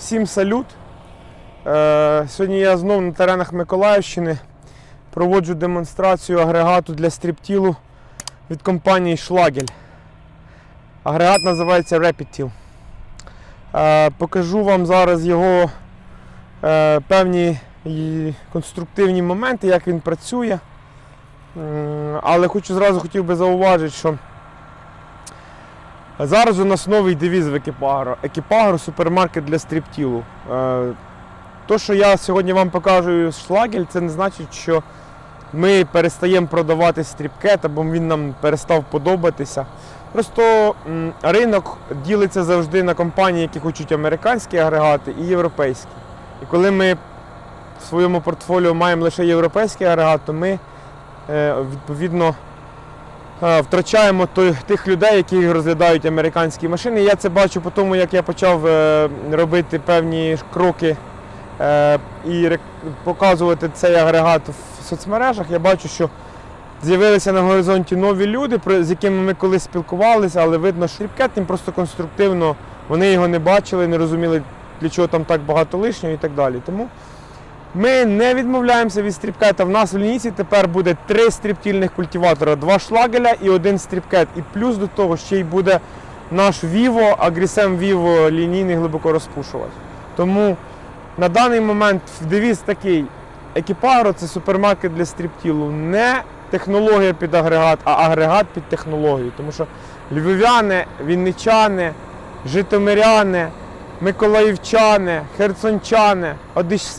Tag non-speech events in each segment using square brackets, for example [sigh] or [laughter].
Всім салют. Е, Сьогодні я знову на теренах Миколаївщини проводжу демонстрацію агрегату для стріптілу від компанії Schlagel. Агрегат називається Rapid Е, Покажу вам зараз його е, певні конструктивні моменти, як він працює. Але хочу зразу хотів би зауважити, що Зараз у нас новий девіз в Екіпагро. Екіпагро супермаркет для стріптілу. Е, То, що я сьогодні вам покажу шлагель, це не значить, що ми перестаємо продавати стріпкет або він нам перестав подобатися. Просто ринок ділиться завжди на компанії, які хочуть американські агрегати і європейські. І коли ми в своєму портфоліо маємо лише європейський агрегат, то ми е, відповідно втрачаємо той, тих людей, які розглядають американські машини. Я це бачу по тому, як я почав е, робити певні кроки е, і показувати цей агрегат в соцмережах. Я бачу, що з'явилися на горизонті нові люди, з якими ми колись спілкувалися, але видно, що їм просто конструктивно, вони його не бачили, не розуміли, для чого там так багато лишнього і так далі. Тому ми не відмовляємося від стріпкета. В нас в лінійці тепер буде три стріптільних культиватора, два шлагеля і один стріпкет. І плюс до того ще й буде наш Vivo, Agrisem Vivo лінійний глибокорозпушувач. Тому на даний момент девіз такий: екіпагро це супермаркет для стріптілу. Не технологія під агрегат, а агрегат під технологію. Тому що львів'яни, вінничани, житомиряни, миколаївчани, херсончани,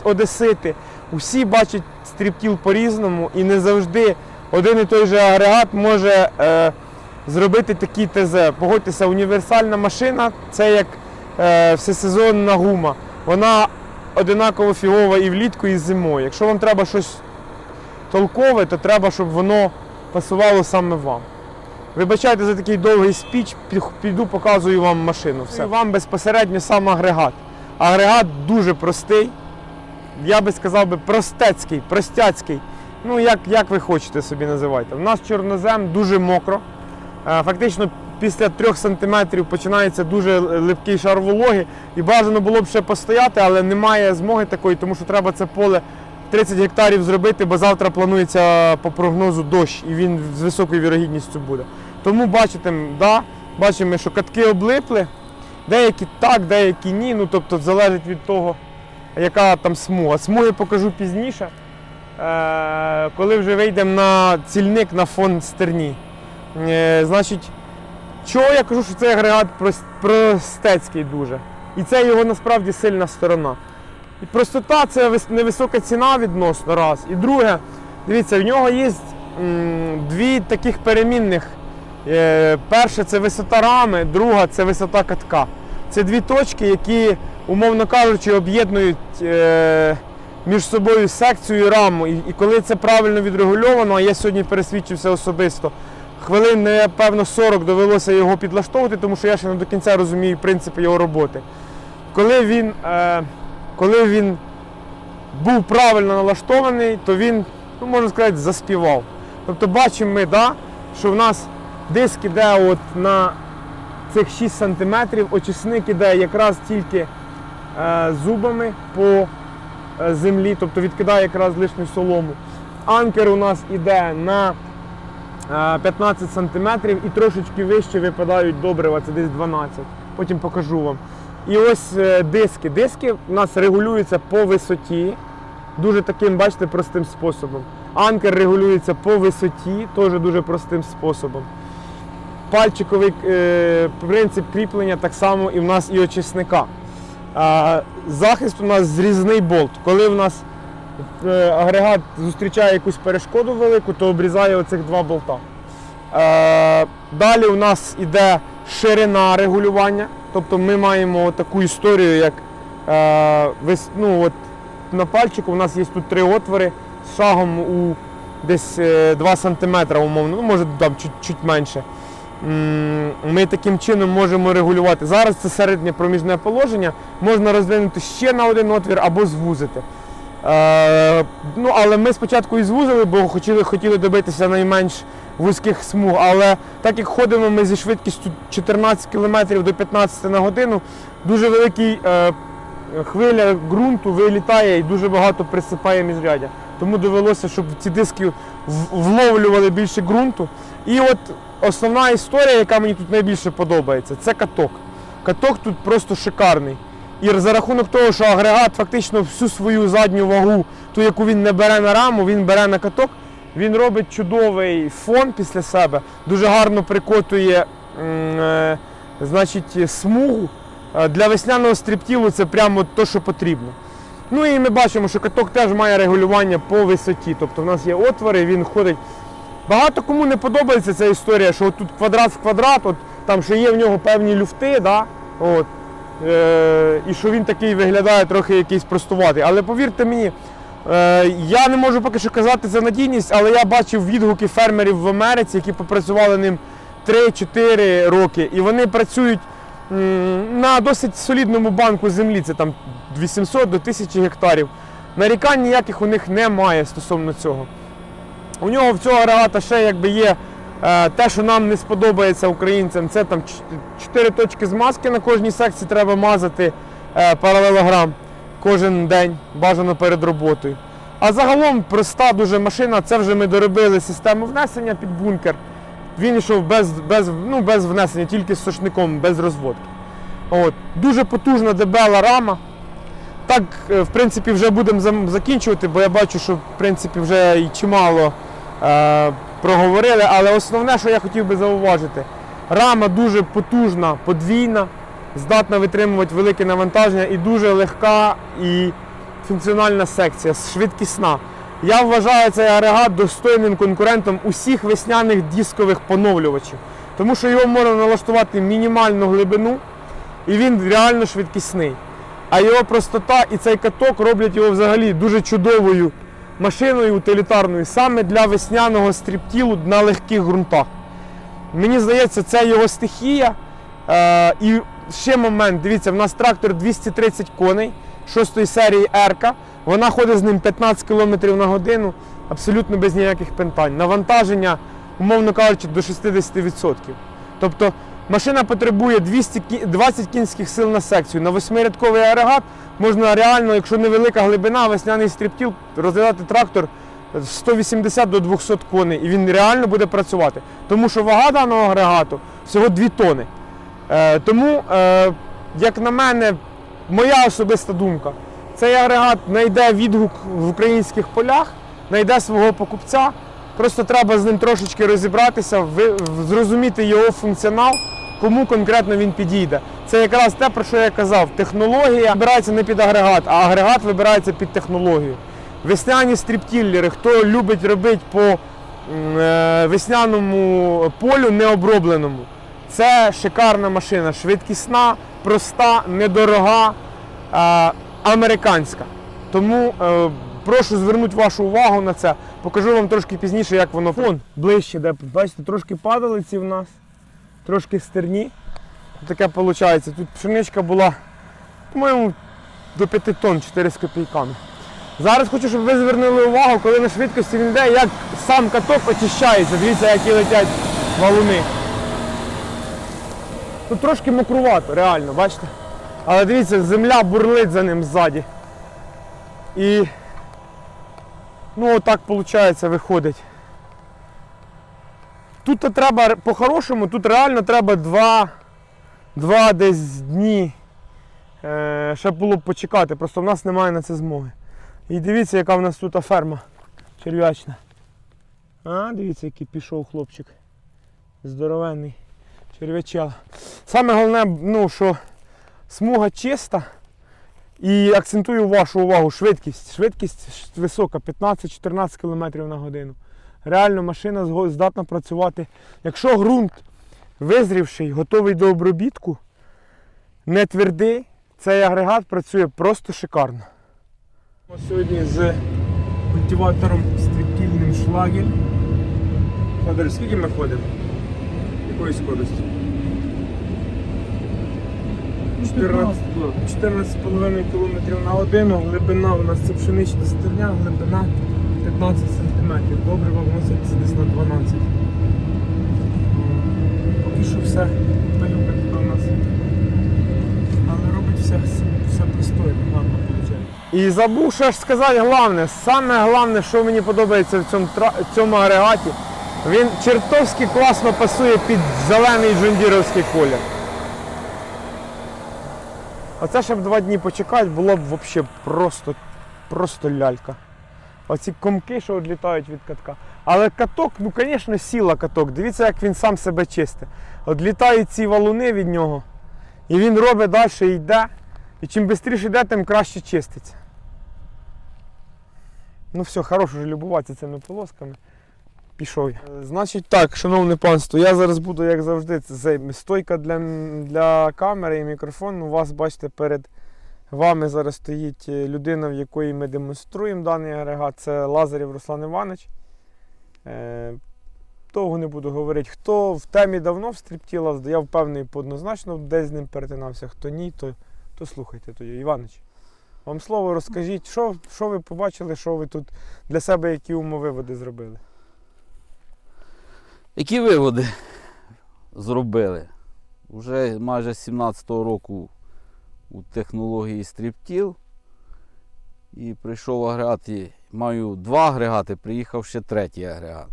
одесити. Усі бачать стріптіл по-різному і не завжди один і той же агрегат може е, зробити такі ТЗ. Погодьтеся, універсальна машина це як е, всесезонна гума. Вона одинаково фігова і влітку, і зимою. Якщо вам треба щось толкове, то треба, щоб воно пасувало саме вам. Вибачайте за такий довгий спіч, піду показую вам машину. Все. Вам безпосередньо сам агрегат. Агрегат дуже простий. Я би сказав би простецький, простяцький. Ну, як, як ви хочете собі називайте. У нас чорнозем дуже мокро. Е, Фактично після 3 см починається дуже липкий шар вологи. І бажано було б ще постояти, але немає змоги такої, тому що треба це поле 30 гектарів зробити, бо завтра планується по прогнозу дощ, і він з високою вірогідністю буде. Тому бачите, да, бачимо, що катки облипли, деякі так, деякі ні. Ну, тобто залежить від того, яка там смуга. Смуги покажу пізніше, е, коли вже вийдемо на цільник на фон стерні. Е, значить, чого я кажу, що цей агрегат простецький дуже. І це його насправді сильна сторона. І простота це невисока ціна відносно раз. І друге, дивіться, в нього є дві таких перемінних. Е, Перше це висота рами, друга це висота катка. Це дві точки, які, умовно кажучи, об'єднують е, між собою секцію і раму. І, коли це правильно відрегульовано, а я сьогодні пересвідчився особисто, хвилин, напевно, 40 довелося його підлаштовувати, тому що я ще не до кінця розумію принципи його роботи. Коли він, е, коли він був правильно налаштований, то він, ну, можна сказати, заспівав. Тобто бачимо ми, да, що в нас диск іде от на цих 6 см, очисник іде якраз тільки е, зубами по е, землі, тобто відкидає якраз лишню солому. Анкер у нас іде на е, 15 см і трошечки вище випадають добрива, це десь 12. Потім покажу вам. І ось е, диски. Диски у нас регулюються по висоті. Дуже таким, бачите, простим способом. Анкер регулюється по висоті, теж дуже простим способом. Пальчиковий е, принцип кріплення так само і в нас і очисника. Захист у нас зрізний болт. Коли в нас е, агрегат зустрічає якусь перешкоду велику, то обрізає оцих два болта. Е, далі у нас іде ширина регулювання. Тобто ми маємо таку історію, як ну, от, на пальчику у нас є тут три отвори з шагом у десь е, 2 см, умовно, ну може там чуть, чуть менше. Ми таким чином можемо регулювати. Зараз це середнє проміжне положення, можна роздвинути ще на один отвір або звузити. Е, ну, але ми спочатку і звузили, бо хотіли, хотіли добитися найменш вузьких смуг. Але так як ходимо ми зі швидкістю 14 км до 15 на годину, дуже великий е, хвиля ґрунту вилітає і дуже багато присипає міжрядя. Тому довелося, щоб ці диски вловлювали більше ґрунту. І от основна історія, яка мені тут найбільше подобається, це каток. Каток тут просто шикарний. І за рахунок того, що агрегат фактично всю свою задню вагу, ту, яку він не бере на раму, він бере на каток, він робить чудовий фон після себе, дуже гарно прикотує е, значить, смугу. Е, Для весняного стріптілу це прямо те, що потрібно. Ну і ми бачимо, що каток теж має регулювання по висоті. Тобто в нас є отвори, він ходить. Багато кому не подобається ця історія, що тут квадрат в квадрат, от, там що є в нього певні люфти, да? от, е, і що він такий виглядає трохи якийсь простуватий. Але повірте мені, е, я не можу поки що казати за надійність, але я бачив відгуки фермерів в Америці, які попрацювали ним 3-4 роки, і вони працюють на досить солідному банку землі, це там 800 до 1000 гектарів. Нарікань ніяких у них немає стосовно цього. У нього в цього агрегата ще якби є е, те, що нам не сподобається українцям, це там 4 точки змазки на кожній секції треба мазати е, паралелограм кожен день, бажано перед роботою. А загалом проста дуже машина, це вже ми доробили систему внесення під бункер. Він йшов без, без, ну, без внесення, тільки з сошником, без розводки. От. Дуже потужна дебела рама. Так, е, в принципі, вже будемо закінчувати, бо я бачу, що в принципі вже і чимало проговорили. Але основне, що я хотів би зауважити, рама дуже потужна, подвійна, здатна витримувати велике навантаження і дуже легка і функціональна секція, швидкісна. Я вважаю цей агрегат достойним конкурентом усіх весняних дискових поновлювачів, тому що його можна налаштувати мінімальну глибину, і він реально швидкісний. А його простота і цей каток роблять його взагалі дуже чудовою машиною утилітарною саме для весняного стріптілу на легких ґрунтах. Мені здається, це його стихія. Е, і ще момент, дивіться, в нас трактор 230 коней 6 серії Ерка. Вона ходить з ним 15 км на годину, абсолютно без ніяких питань. Навантаження, умовно кажучи, до 60%. Тобто машина потребує 200, кі- 20 кінських сил на секцію. На восьмирядковий агрегат можна реально, якщо невелика глибина, весняний стріптіл, розглядати трактор 180 до 200 коней, і він реально буде працювати. Тому що вага даного агрегату всього 2 тони. Е, тому, е, як на мене, моя особиста думка, цей агрегат знайде відгук в українських полях, знайде свого покупця. Просто треба з ним трошечки розібратися, зрозуміти його функціонал, кому конкретно він підійде. Це якраз те, про що я казав. Технологія вибирається не під агрегат, а агрегат вибирається під технологію. Весняні стріптіллери, хто любить робити по е, весняному полю необробленому. Це шикарна машина, швидкісна, проста, недорога, е, американська. Тому е, прошу звернути вашу увагу на це. Покажу вам трошки пізніше, як воно Фон ближче, де бачите, трошки падалиці в нас, трошки стерні. Таке виходить. Тут пшеничка була, по-моєму, до 5 тонн 4 з копійками. Зараз хочу, щоб ви звернули увагу, коли на швидкості він йде, як сам каток очищається. Дивіться, які летять валуни. Тут трошки мокрувато, реально, бачите? Але дивіться, земля бурлить за ним ззаді. І ну отак виходить, виходить. Тут треба по-хорошому, тут реально треба два, два десь дні. Е, ще було б почекати, просто в нас немає на це змоги. І дивіться, яка в нас тут ферма черв'ячна. А, дивіться, який пішов хлопчик. Здоровенний. Черв'ячела. Саме головне, ну, що смуга чиста. І акцентую вашу увагу швидкість. Швидкість висока, 15-14 км на годину. Реально машина здатна працювати. Якщо ґрунт визрівший, готовий до обробітку, не твердий, цей агрегат працює просто шикарно. Сьогодні з культиватором стрітільним шлагель. Федор, скільки ми ходимо? Якої скорості? 14 14,5 км на годину, глибина у нас це пшенична стерня, глибина 15 см. Добрива вноситься десь на 12. Поки що все пилюка у нас. Але робить все, все, стоит, ладно, получается. І забув ще ж сказати головне, саме головне, що мені подобається в цьому, тра- цьому агрегаті, він чертовськи класно пасує під зелений джундіровський колір. Оце щоб два дні почекати, було б взагалі просто, просто лялька. Оці комки, що відлітають від катка. Але каток, ну, звісно, сіла каток. Дивіться, як він сам себе чистить. От ці валуни від нього, і він робить далі і йде. І чим швидше йде, тим краще чиститься. Ну все, хорош уже любуватися цими полосками. Пішов. Е, Значить так, шановне панство, я зараз буду, як завжди, це стойка для, для камери і мікрофон. У вас, бачите, перед вами зараз стоїть е, людина, в якої ми демонструємо даний агрегат. Це Лазарів Руслан Іванович. Е, довго не буду говорити. Хто в темі давно в стріптіла, я впевнений однозначно, десь з ним перетинався. Хто ні, то, то слухайте тоді. Іванович. Вам слово розкажіть, що, що ви побачили, що ви тут для себе які умовиводи зробили? Які виводи зробили? Уже майже з 17-го року у технології стріптіл. І прийшов агрегат, і маю два агрегати, приїхав ще третій агрегат.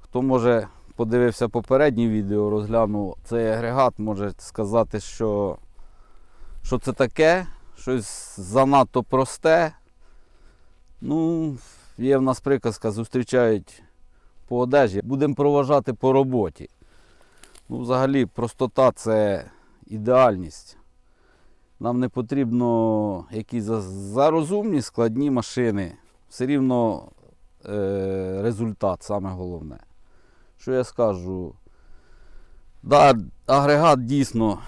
Хто може подивився попереднє відео, розглянув цей агрегат, може сказати, що, що це таке, щось занадто просте. Ну, є в нас приказка, зустрічають по одежі, будемо проважати по роботі. Ну, взагалі, простота це ідеальність. Нам не потрібно якісь за- зарозумні, складні машини. Все рівно е, результат саме головне. Що я скажу? Да, агрегат дійсно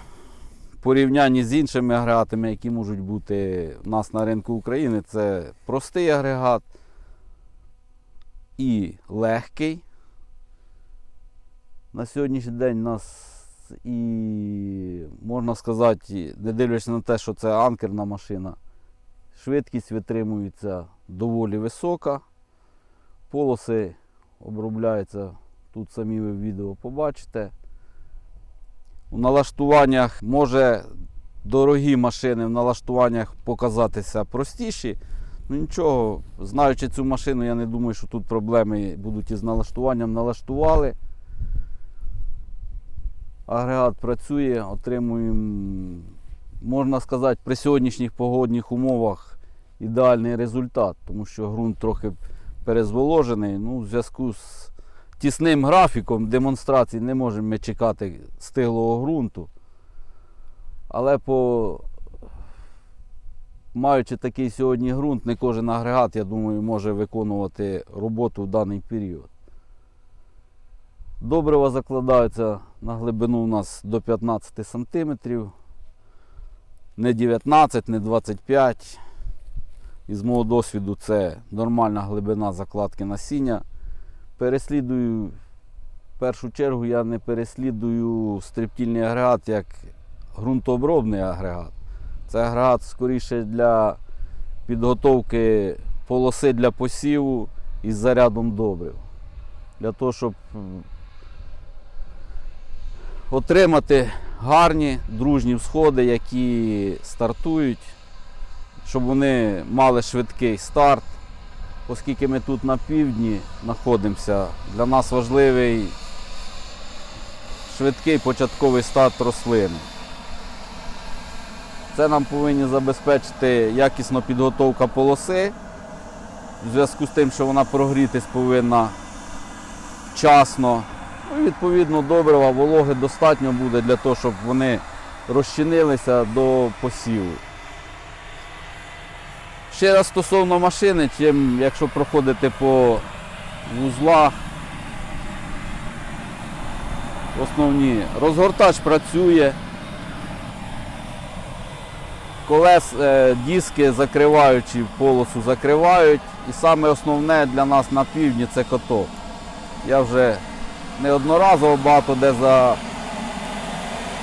в порівнянні з іншими агрегатами, які можуть бути в нас на ринку України, це простий агрегат і легкий. На сьогоднішній день нас і, можна сказати, не дивлячись на те, що це анкерна машина, швидкість витримується доволі висока. Полоси обробляються, тут самі ви в відео побачите. У налаштуваннях може дорогі машини в налаштуваннях показатися простіші. Ну нічого, знаючи цю машину, я не думаю, що тут проблеми будуть із налаштуванням. Налаштували. Агрегат працює, отримуємо, можна сказати, при сьогоднішніх погодних умовах ідеальний результат, тому що ґрунт трохи перезволожений. Ну, в зв'язку з тісним графіком демонстрації не можемо ми чекати стиглого ґрунту. Але по маючи такий сьогодні ґрунт, не кожен агрегат, я думаю, може виконувати роботу в даний період. Добрива закладаються на глибину у нас до 15 см. Не 19, не 25. Із мого досвіду це нормальна глибина закладки насіння. Переслідую, в першу чергу я не переслідую стриптільний агрегат як ґрунтообробний агрегат. Це агрегат скоріше для підготовки полоси для посіву із зарядом добрив. Для того, щоб отримати гарні дружні всходи, які стартують, щоб вони мали швидкий старт. Оскільки ми тут на півдні знаходимося, для нас важливий швидкий початковий старт рослини. Це нам повинні забезпечити якісна підготовка полоси. В зв'язку з тим, що вона прогрітись повинна вчасно. Ну, відповідно, добрива, вологи достатньо буде для того, щоб вони розчинилися до посіву. Ще раз стосовно машини, чим якщо проходити по вузлах, основні, розгортач працює. Колес, е, диски закриваючи полосу закривають. І саме основне для нас на півдні це коток. Я вже неодноразово багато де за...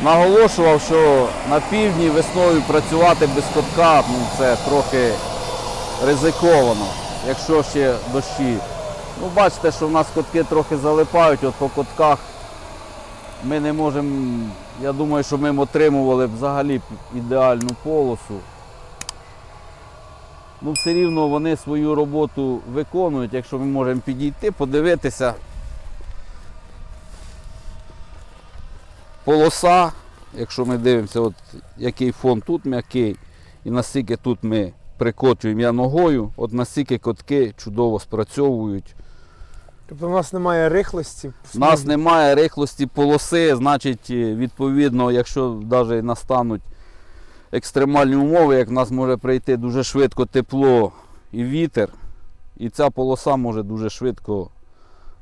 наголошував, що на півдні весною працювати без котка ну, це трохи ризиковано, якщо ще дощі. Ну, бачите, що в нас котки трохи залипають, от по котках ми не можемо, я думаю, що ми б отримували взагалі ідеальну полосу. ну все рівно вони свою роботу виконують, якщо ми можемо підійти, подивитися. Полоса, якщо ми дивимося, от який фон тут м'який, і наскільки тут ми прикочуємо я ногою, от настільки котки чудово спрацьовують. Тобто у нас немає рихлості. У нас немає рихлості полоси, значить, е, відповідно, якщо навіть настануть екстремальні умови, як в нас може прийти дуже швидко тепло і вітер, і ця полоса може дуже швидко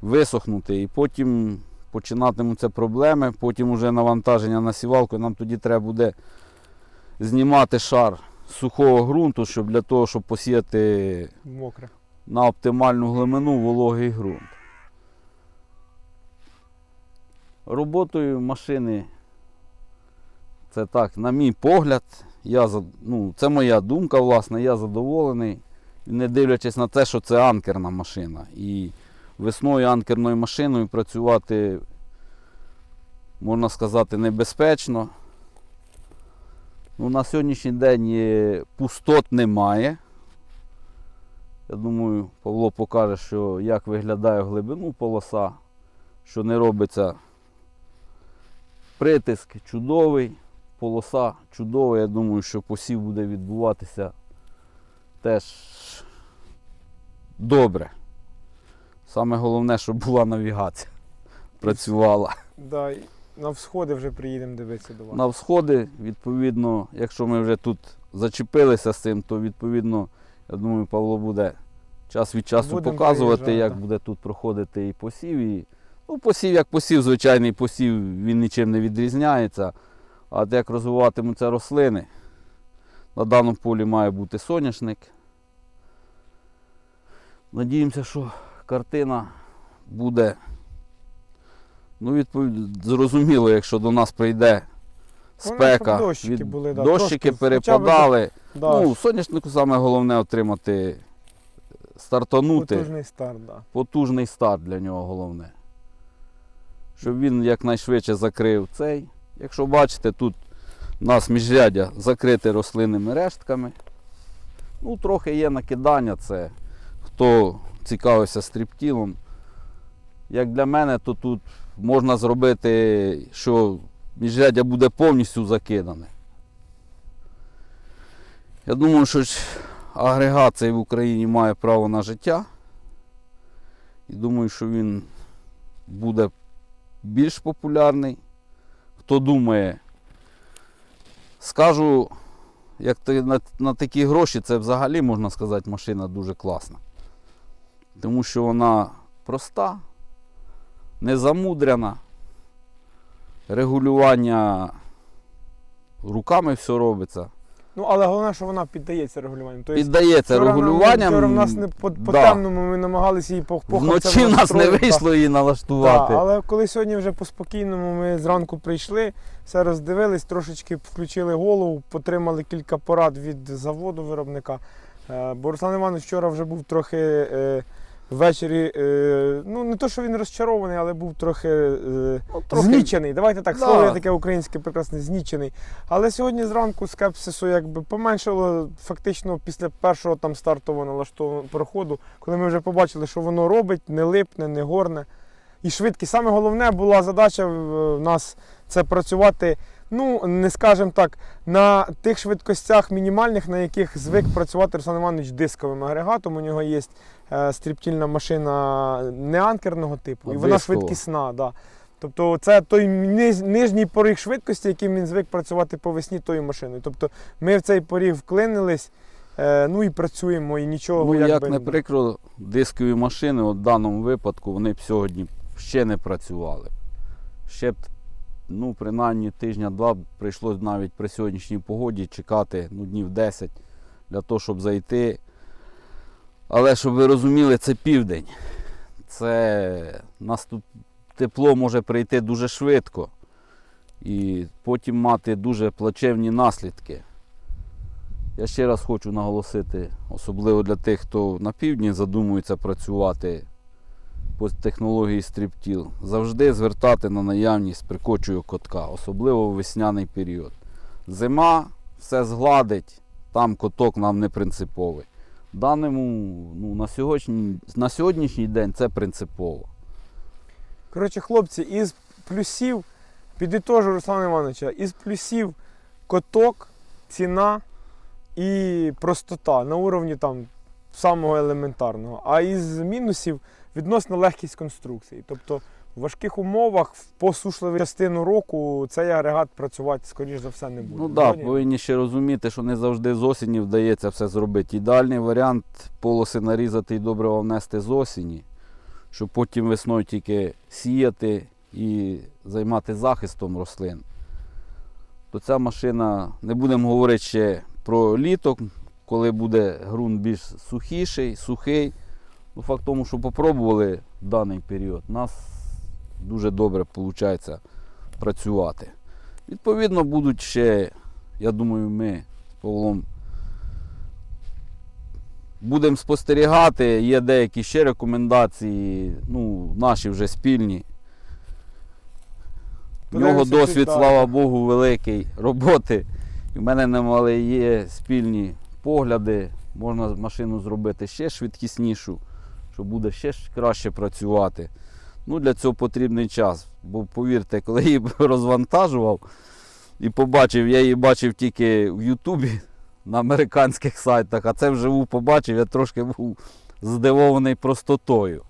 висохнути. І потім починатимуться проблеми, потім вже навантаження на сівалку, нам тоді треба буде знімати шар сухого ґрунту, щоб для того, щоб посіяти Мокре. на оптимальну глибину вологий ґрунт. Роботою машини, це так, на мій погляд, я, ну, це моя думка, власне, я задоволений, не дивлячись на те, що це анкерна машина. І весною анкерною машиною працювати, можна сказати, небезпечно. Ну, на сьогоднішній день пустот немає. Я думаю, Павло покаже, що як виглядає в глибину полоса, що не робиться притиск чудовий, полоса чудова. Я думаю, що посів буде відбуватися теж добре. Саме головне, щоб була навігація. Працювала. Да, на всходи вже приїдемо дивитися до вас. На всходи, відповідно, якщо ми вже тут зачепилися з цим, то відповідно, я думаю, Павло буде час від часу Будемо показувати, як да. буде тут проходити і посів. І, ну, посів як посів, звичайний посів, він нічим не відрізняється. А як розвиватимуться рослини, на даному полі має бути соняшник. Надіємося, що картина буде. Ну, відповідь, зрозуміло, якщо до нас прийде спека, дощики були, да, дощики трошки, перепадали. Да, Ну, соняшнику саме головне отримати, стартанути. потужний старт, да. Потужний старт для нього головне. Щоб він якнайшвидше закрив цей. Якщо бачите, тут у нас міжрядя закрите рослинними рештками. Ну, трохи є накидання, це хто цікавився стріптілом. Як для мене, то тут можна зробити, що міжрядя буде повністю закидане. Я думаю, що агрегат в Україні має право на життя. І думаю, що він буде більш популярний. Хто думає, скажу, як ти- на, на такі гроші, це взагалі можна сказати, машина дуже класна. Тому що вона проста, незамудрена, регулювання руками все робиться. Ну, але головне, що вона піддається регулюванню. Тобто, Піддається вчора нам- регулюванням. Вчора в нас не по, по да. темному ми намагалися її по, по Вночі в нас не вийшло її налаштувати. Так, але коли сьогодні вже по спокійному ми зранку прийшли, все роздивились, трошечки включили голову, потримали кілька порад від заводу виробника. Е, Бо Руслан Іванович вчора вже був трохи е, ввечері, е, ну не то, що він розчарований, але був трохи, е, Ну, трохи- знічений. Давайте так, Да. слово таке українське прекрасне, знічений. Але сьогодні зранку скепсису якби поменшало фактично після першого там стартового налаштованого проходу, коли ми вже побачили, що воно робить, не липне, не горне. І швидкість. Саме головне була задача в нас це працювати, ну не скажемо так, на тих швидкостях мінімальних, на яких звик працювати Руслан Іванович дисковим агрегатом. У нього є е, стріптільна машина не анкерного типу, і вона швидкісна. Да. Тобто це той нижній поріг швидкості, яким він звик працювати по весні тою машиною. Тобто ми в цей поріг вклинились, е, ну і працюємо, і нічого Ну, як якби, не прикро, дискові машини от в даному випадку вони б сьогодні ще не працювали. Ще б, ну, принаймні тижня-два прийшлось навіть при сьогоднішній погоді чекати ну, днів 10 для того, щоб зайти. Але щоб ви розуміли, це південь. Це нас тут тепло може прийти дуже швидко і потім мати дуже плачевні наслідки. Я ще раз хочу наголосити, особливо для тих, хто на півдні задумується працювати по технології стріптіл, завжди звертати на наявність прикочую котка, особливо в весняний період. Зима все згладить, там коток нам не принциповий. даному ну, на, сьогодні, на сьогоднішній день це принципово. Коротше, хлопці, із плюсів, підітожу Руслана Івановича, із плюсів коток, ціна і простота на уровні там самого елементарного. А із мінусів відносно легкість конструкції. Тобто в важких умовах в посушливу частину року цей агрегат працювати, скоріш за все, не буде. Ну так, повинні ще розуміти, що не завжди з осені вдається все зробити. Ідеальний варіант полоси нарізати і добре внести з осені, щоб потім весною тільки сіяти і займати захистом рослин. То ця машина, не будемо говорити ще про літо, коли буде ґрунт більш сухіший, сухий. Ну, факт тому, що попробували в даний період, у нас дуже добре виходить працювати. Відповідно, будуть ще, я думаю, ми з Павлом будемо спостерігати. Є деякі ще рекомендації, ну, наші вже спільні. В нього досвід, слава Богу, великий роботи. І в мене немало є спільні погляди. Можна машину зробити ще швидкіснішу, що буде ще краще працювати. Ну, для цього потрібний час. Бо повірте, коли її [laughs] розвантажував і побачив, я її бачив тільки в Ютубі на американських сайтах, а це вживу побачив, я трошки був здивований простотою.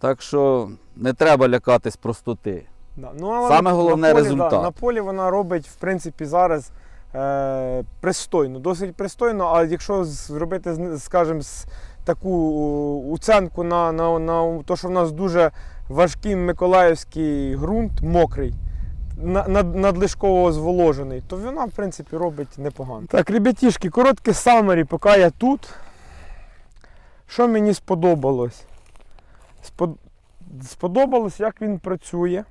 Так що не треба лякатись простоти. Да. Ну, але Саме на- головне на полі, результат. Да, на полі вона робить, в принципі, зараз е, пристойно, досить пристойно, а якщо зробити, скажімо, з- таку оценку на, на, на те, що в нас дуже важкий миколаївський ґрунт, мокрий, над- надлишково зволожений, то вона, в принципі, робить непогано. Так, ребятішки, коротке самері, поки я тут. Що мені сподобалось? Сподобалось, як він працює.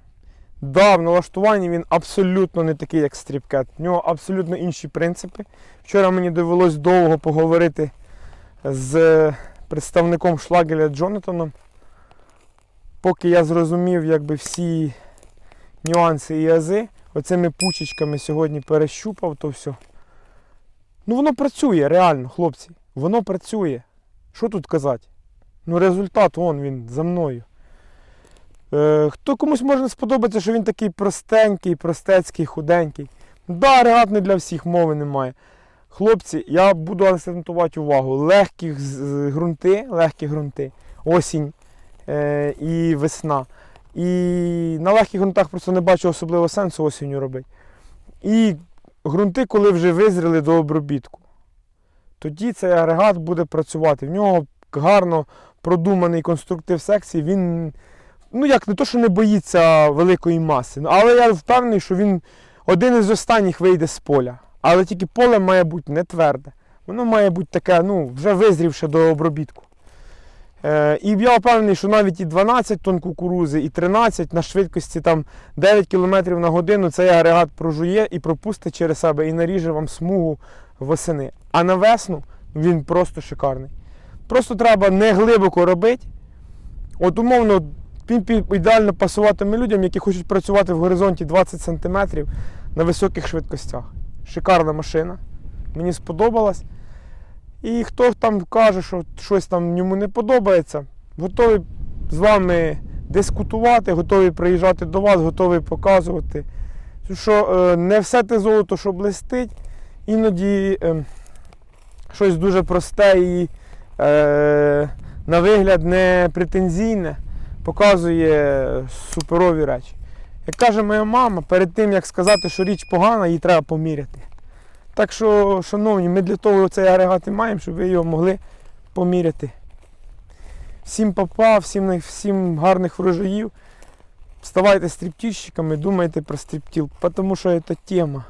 Да, в налаштуванні він абсолютно не такий, як стріпкет. В нього абсолютно інші принципи. Вчора мені довелось довго поговорити з представником шлагеля Джонатаном. Поки я зрозумів якби, всі нюанси і ази, оцими пучечками сьогодні перещупав то все. Ну воно працює, реально, хлопці. Воно працює. Що тут казати? Ну результат вон він за мною. Е, хто комусь може сподобатися, що він такий простенький, простецький, худенький. Да, агрегат не для всіх, мови немає. Хлопці, я буду акцентувати увагу. Легкі ґрунти, легкі ґрунти, осінь е, і весна. І на легких ґрунтах просто не бачу особливого сенсу осінню робити. І ґрунти, коли вже визріли до обробітку, тоді цей агрегат буде працювати. В нього гарно продуманий конструктив секції, він ну як не то, що не боїться великої маси, але я впевнений, що він один із останніх вийде з поля. Але тільки поле має бути не тверде. Воно має бути таке, ну, вже визрівше до обробітку. Е, і я впевнений, що навіть і 12 тонн кукурузи, і 13 на швидкості там 9 км на годину цей агрегат прожує і пропустить через себе і наріже вам смугу восени. А на весну він просто шикарний. Просто треба не глибоко робити. От умовно, ідеально пасуватиме людям, які хочуть працювати в горизонті 20 см на високих швидкостях. Шикарна машина. Мені сподобалась. І хто там каже, що щось там йому не подобається, готовий з вами дискутувати, готовий приїжджати до вас, готовий показувати. Що е, не все те золото, що блистить, іноді е, щось дуже просте і е, на вигляд не претензійне, показує суперові речі. Як каже моя мама, перед тим як сказати, що річ погана, її треба поміряти. Так що, шановні, ми для того цей агрегат і маємо, щоб ви його могли поміряти. Всім папа, всім, всім гарних врожаїв. Ставайте стріптільщиками, думайте про стріптіл, тому що це тема.